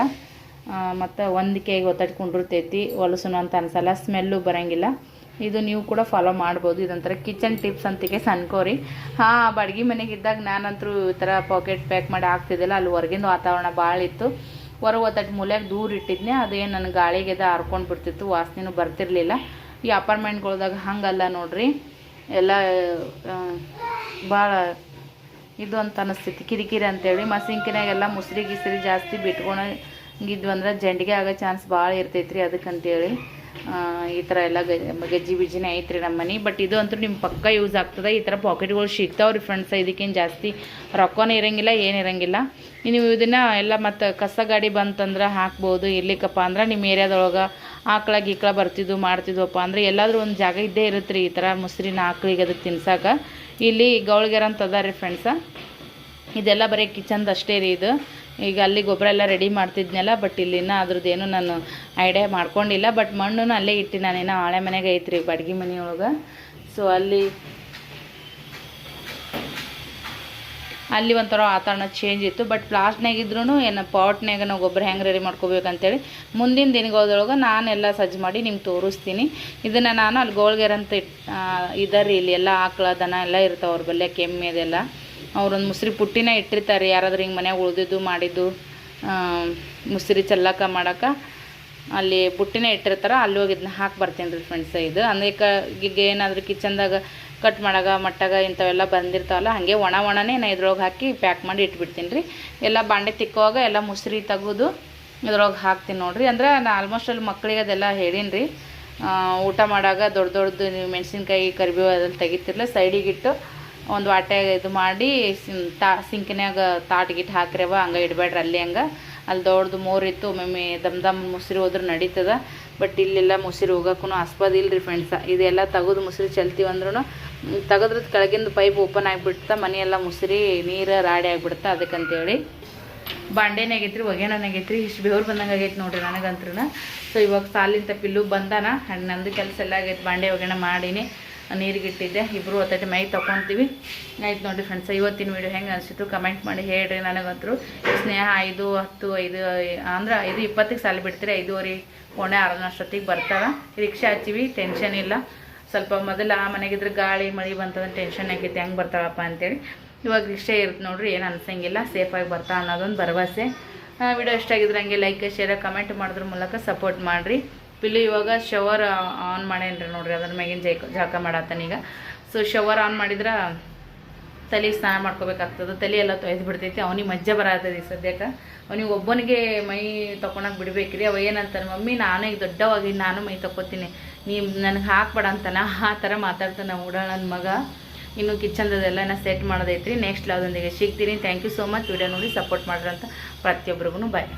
ಮತ್ತು ಹೊಂದಿಕೆಗೆ ಒತ್ತಡ್ಕೊಂಡಿರ್ತೈತಿ ಹೊಲಸು ಅಂತ ಅನ್ಸಲ್ಲ ಸ್ಮೆಲ್ಲು ಬರೋಂಗಿಲ್ಲ. ಇದು ನೀವು ಕೂಡ ಫಾಲೋ ಮಾಡ್ಬೋದು, ಇದೊಂಥರ ಕಿಚನ್ ಟಿಪ್ಸ್ ಅಂತಿಗೆ ಸನ್ಕೋರಿ ಹಾಂ, ಬಾಡ್ಗೆ ಮನೆಗೆ ಇದ್ದಾಗ ನಾನಂತರೂ ಈ ಥರ ಪಾಕೆಟ್ ಪ್ಯಾಕ್ ಮಾಡಿ ಹಾಕ್ತಿದ್ದಿಲ್ಲ ಅಲ್ಲಿ ಹೊರಗಿಂದ ವಾತಾವರಣ ಭಾಳ ಇತ್ತು. ಹೊರಗೆ ಒತ್ತಟ್ಟು ಮೂಲ್ಯಾಗ ದೂರ ಇಟ್ಟಿದ್ನೆ ಅದೇನು ನನ್ನ ಗಾಳಿಗೆ ಅದು ಹಾರ್ಕೊಂಡು ಬಿಡ್ತಿತ್ತು, ವಾಸನೆನೂ ಬರ್ತಿರ್ಲಿಲ್ಲ. ಈ ಅಪಾರ್ಟ್ಮೆಂಟ್ಗಳ್ದಾಗ ಹಂಗಲ್ಲ ನೋಡ್ರಿ. ಎಲ್ಲ ಭಾಳ ಇದು ಅಂತ ಅನಿಸ್ತೈತಿ, ಕಿರಿಕಿರಿ ಅಂತೇಳಿ. ಮಸಿಂಕಿನಾಗೆಲ್ಲ ಮುಸ್ರಿ ಗಿಸ್ರಿ ಜಾಸ್ತಿ ಬಿಟ್ಕೊಂಡಿದ್ವು ಅಂದ್ರೆ ಜಂಡಿಗೆ ಆಗೋ ಚಾನ್ಸ್ ಭಾಳ ಇರ್ತೈತ್ರಿ ಅದಕ್ಕಂತೇಳಿ. ಈ ಥರ ಎಲ್ಲ ಗಜ್ಜಿ ಬಿಜ್ಜಿನೇ ಐತ್ರಿ ನಮ್ಮ ಮನೆ. ಬಟ್ ಇದು ಅಂತೂ ನಿಮ್ಮ ಪಕ್ಕ ಯೂಸ್ ಆಗ್ತದೆ. ಈ ಥರ ಪಾಕೆಟ್ಗಳು ಸಿಗ್ತಾವ್ರಿ ಫ್ರೆಂಡ್ಸ್ ಇದಕ್ಕೇನು ಜಾಸ್ತಿ ರೊಕ್ಕನೂ ಇರಂಗಿಲ್ಲ, ಏನು ಇರಂಗಿಲ್ಲ. ನೀವು ಇದನ್ನು ಎಲ್ಲ ಮತ್ತು ಕಸ ಗಾಡಿ ಬಂತಂದ್ರೆ ಹಾಕ್ಬೋದು. ಇರ್ಲಿಕ್ಕಪ್ಪ ಅಂದ್ರೆ ನಿಮ್ಮ ಏರಿಯಾದೊಳಗೆ ಆಕಳ ಗೀಕಳ ಬರ್ತಿದ್ವು, ಮಾಡ್ತಿದ್ವಪ್ಪ ಅಂದ್ರೆ ಎಲ್ಲಾದರೂ ಒಂದು ಜಾಗ ಇದ್ದೇ ಇರುತ್ತೆ ರೀ ಈ ಥರ ಮುಸ್ರಿನ ಆಕಳಿಗೆ ಅದಕ್ಕೆ ತಿನ್ಸಾಕ. ಇಲ್ಲಿ ಗೌಳ್ಗೆರ ಅಂತ ರೀ ಫ್ರೆಂಡ್ಸ ಇದೆಲ್ಲ ಬರೀ ಕಿಚನ್ದು ಅಷ್ಟೇ ರೀ ಇದು. ಈಗ ಅಲ್ಲಿ ಗೊಬ್ಬರ ಎಲ್ಲ ರೆಡಿ ಮಾಡ್ತಿದ್ನಲ್ಲ ಬಟ್ ಇಲ್ಲಿನ ಅದ್ರದ್ದೇನು ನಾನು ಐಡಿಯಾ ಮಾಡ್ಕೊಂಡಿಲ್ಲ. ಬಟ್ ಮಣ್ಣು ಅಲ್ಲೇ ಇಟ್ಟು ನಾನೇನೋ ಹಳೆ ಮನೆಗೆ ಐತ್ರಿ ಮನೆ ಮನೆಯೊಳಗೆ. ಸೊ ಅಲ್ಲಿ ಅಲ್ಲಿ ಒಂಥರ ವಾತಾವರಣ ಚೇಂಜ್ ಇತ್ತು. ಬಟ್ ಪ್ಲಾಸ್ಟ್ನಾಗ ಇದ್ರೂ ಏನು ಪಾಟ್ನಾಗ ನಾವು ಗೊಬ್ಬರ ಹೆಂಗೆ ರೆಡಿ ಮಾಡ್ಕೋಬೇಕಂತೇಳಿ ಮುಂದಿನ ದಿನಗಳೊಳಗೆ ನಾನೆಲ್ಲ ಸಜ್ಜ ಮಾಡಿ ನಿಮ್ಗೆ ತೋರಿಸ್ತೀನಿ. ಇದನ್ನು ನಾನು ಅಲ್ಲಿ ಗೋಳ್ಗೆರಂತ ಇಟ್ ಇದಾರೆ, ಇಲ್ಲಿ ಎಲ್ಲ ಆಕಳ ದನ ಎಲ್ಲ ಇರ್ತಾವೆ ಅವ್ರ ಬಲ್ಲೆ ಕೆಮ್ಮೆ ಅದೆಲ್ಲ. ಅವ್ರೊಂದು ಮುಸ್ರಿ ಪುಟ್ಟಿನ ಇಟ್ಟಿರ್ತಾರೆ. ಯಾರಾದ್ರೂ ಹಿಂಗೆ ಮನೆಗೆ ಉಳಿದಿದ್ದು ಮಾಡಿದ್ದು ಮುಸ್ರಿ ಚಲ್ಲಕ ಮಾಡಕ್ಕೆ ಅಲ್ಲಿ ಬುಟ್ಟಿನೇ ಇಟ್ಟಿರ್ತಾರೆ, ಅಲ್ಲಿ ಹೋಗಿ ಇದನ್ನ ಹಾಕಿ ಬರ್ತೀನಿ ರೀ ಫ್ರೆಂಡ್ಸ್ ಇದು. ಅಂದರೆ ಕ, ಈಗ ಏನಾದರೂ ಕಿಚನ್ದಾಗ ಕಟ್ ಮಾಡಾಗ, ಮಟ್ಟಾಗ ಇಂಥವೆಲ್ಲ ಬಂದಿರ್ತಾವಲ್ಲ, ಹಾಗೆ ಒಣ ಒಣನೇ ನಾ ಇದ್ರೊಳಗೆ ಹಾಕಿ ಪ್ಯಾಕ್ ಮಾಡಿ ಇಟ್ಬಿಡ್ತೀನಿ ರೀ. ಎಲ್ಲ ಬಾಂಡೆ ತಿಕ್ಕುವಾಗ ಎಲ್ಲ ಮುಸ್ರಿ ತೆಗೆದು ಇದ್ರೊಳಗೆ ಹಾಕ್ತೀನಿ ನೋಡಿರಿ. ಅಂದ್ರೆ ನಾನು ಆಲ್ಮೋಸ್ಟ್ ಅಲ್ಲಿ ಮಕ್ಕಳಿಗೆ ಅದೆಲ್ಲ ಹೇಳೀನಿ ರೀ. ಊಟ ಮಾಡಾಗ ದೊಡ್ಡ ದೊಡ್ಡದು ನೀವು ಮೆಣಸಿನ್ಕಾಯಿ, ಕರಿಬೇವು ಅದನ್ನು ತೆಗಿತಿರ್ಲ ಸೈಡಿಗಿಟ್ಟು ಒಂದು ವಾಟ್ಯಾಗ ಇದು ಮಾಡಿ ತಾ ತಾಟ್ ಗಿಟ್ ಹಾಕ್ರವ, ಹಂಗೆ ಇಡಬೇಡ್ರಿ ಅಲ್ಲಿ ಹಂಗೆ. ಅಲ್ಲಿ ದೊಡ್ಡದು ಮೋರಿತ್ತು ಒಮ್ಮೊಮ್ಮೆ ದಮ್ ದಮ್ ಮುಸ್ರಿ ಹೋದ್ರೆ ನಡೀತದ. ಬಟ್ ಇಲ್ಲೆಲ್ಲ ಮುಸ್ರಿ ಹೋಗೋಕ್ಕೂ ಆಸ್ಪದ ರೀ ಫ್ರೆಂಡ್ಸ ಇದೆಲ್ಲ ತೆಗೆದು ಮುಸ್ರಿ ಚೆಲ್ತೀವಿ ಅಂದ್ರೂ ತೆಗೆದ್ರ ಕೆಳಗಿಂದ ಪೈಪ್ ಓಪನ್ ಆಗಿಬಿಡ್ತಾ, ಮನೆಯೆಲ್ಲ ಮುಸ್ರಿ, ನೀರು ರಾಡಿ ಆಗಿಬಿಡ್ತಾ ಅದಕ್ಕಂತೇಳಿ. ಬಾಂಡೆನೇ ಆಗೈತ್ರಿ ಒಗ್ಯಾಣನಾಗೈತ್ರಿ ಇಷ್ಟು ಬೇವ್ರು ಬಂದಂಗೆ ಆಗೈತೆ ನೋಡ್ರಿ ನನಗಂತ್ರ ಸೊ ಇವಾಗ ಸಾಲಿಂದ ಪಿಲ್ಲು ಬಂದಾನ ಹಣ್ಣು ನಂದು ಕೆಲಸ ಎಲ್ಲ ಆಗೈತೆ, ಬಾಂಡೆ ಒಗ್ಯಾಣ ಮಾಡೀನಿ. ನೀರಿಗೆ ಇಟ್ಟಿದ್ದೆ ಇಬ್ಬರು ಹೊತ್ತೈತೆ ಮೈ ತೊಗೊತೀವಿ ಆಯ್ತು ನೋಡಿ ಫ್ರೆಂಡ್ಸ್ ಇವತ್ತಿನ ವೀಡಿಯೋ ಹೆಂಗೆ ಅನಿಸಿತು ಕಮೆಂಟ್ ಮಾಡಿ ಹೇಳ್ರಿ ನನಗಂತರು. ಸ್ನೇಹ ಐದು, ಹತ್ತು, ಐದು, ಅಂದ್ರೆ ಐದು ಇಪ್ಪತ್ತಿಗೆ ಸಾಲ ಬಿಡ್ತೀರಿ? ಐದೂವರೆ ಪೌಣೆ ಆರನಷ್ಟೊತ್ತಿಗೆ ಬರ್ತಾರೆ. ರಿಕ್ಷಾ ಹಚ್ಚಿವಿ ಟೆನ್ಷನ್ ಇಲ್ಲ. ಸ್ವಲ್ಪ ಮೊದಲು ಆ ಮನೆಗಿದ್ರೆ ಗಾಳಿ, ಮಳೆ ಬಂತಂದ್ರೆ ಟೆನ್ಷನ್ ಆಗೈತೆ. ಹೆಂಗೆ ಬರ್ತಾಳಪ್ಪ ಅಂತೇಳಿ. ಇವಾಗ ರಿಕ್ಷಾ ಇರುತ್ತೆ ನೋಡ್ರಿ, ಏನು ಅನ್ಸಂಗಿಲ್ಲ. ಸೇಫಾಗಿ ಬರ್ತಾ ಅನ್ನೋದೊಂದು ಭರವಸೆ. ವಿಡಿಯೋ ಇಷ್ಟ ಆಗಿದ್ರೆ ಹಂಗೆ ಲೈಕ್ ಶೇರ್ ಕಮೆಂಟ್ ಮಾಡೋದ್ರ ಮೂಲಕ ಸಪೋರ್ಟ್ ಮಾಡಿರಿ. ಪಿಲ್ಲು ಇವಾಗ ಶವರ್ ಆನ್ ಮಾಡೇನ್ರಿ ನೋಡ್ರಿ. ಅದ್ರ ಮ್ಯಾಗಿನ ಜೈ, ಜಾಕ ಮಾಡತ್ತಾನೀಗ ಸೊ ಶವರ್ ಆನ್ ಮಾಡಿದ್ರೆ ತಲೆ ಸ್ನಾನ ಮಾಡ್ಕೋಬೇಕಾಗ್ತದೆ. ತಲೆ ಎಲ್ಲ ತೊಯ್ದು ಬಿಡ್ತೈತಿ. ಅವನಿಗೆ ಮಜ್ಜೆ ಬರತ್ತದೆ ಸದ್ಯಕ್ಕೆ. ಅವನಿಗೆ ಒಬ್ಬನಿಗೆ ಮೈ ತೊಗೊಳಕ್ಕೆ ಬಿಡಬೇಕ್ರಿ. ಅವ ಏನಂತಾರೆ ಮಮ್ಮಿ, ನಾನು ಈಗ ದೊಡ್ಡವಾಗಿ, ನಾನು ಮೈ ತೊಗೋತೀನಿ ನೀ ನನಗೆ ಹಾಕ್ಬೇಡ ಅಂತಾನ. ಆ ಥರ ಮಾತಾಡ್ತಾನೆ ಉಡೋಣ ನನ್ನ ಮಗ. ಇನ್ನು ಕಿಚನ್ದದೆಲ್ಲ ನಾ ಸೆಟ್ ಮಾಡೋದೈತ್ರಿ. ನೆಕ್ಸ್ಟ್ ಲಾವ್ದೊಂದಿಗೆ ಸಿಗ್ತೀನಿ. Thank you so much video ನೋಡಿ ಸಪೋರ್ಟ್ ಮಾಡ್ರಿ ಅಂತ ಪ್ರತಿಯೊಬ್ಬರಿಗೂ ಬಾಯ್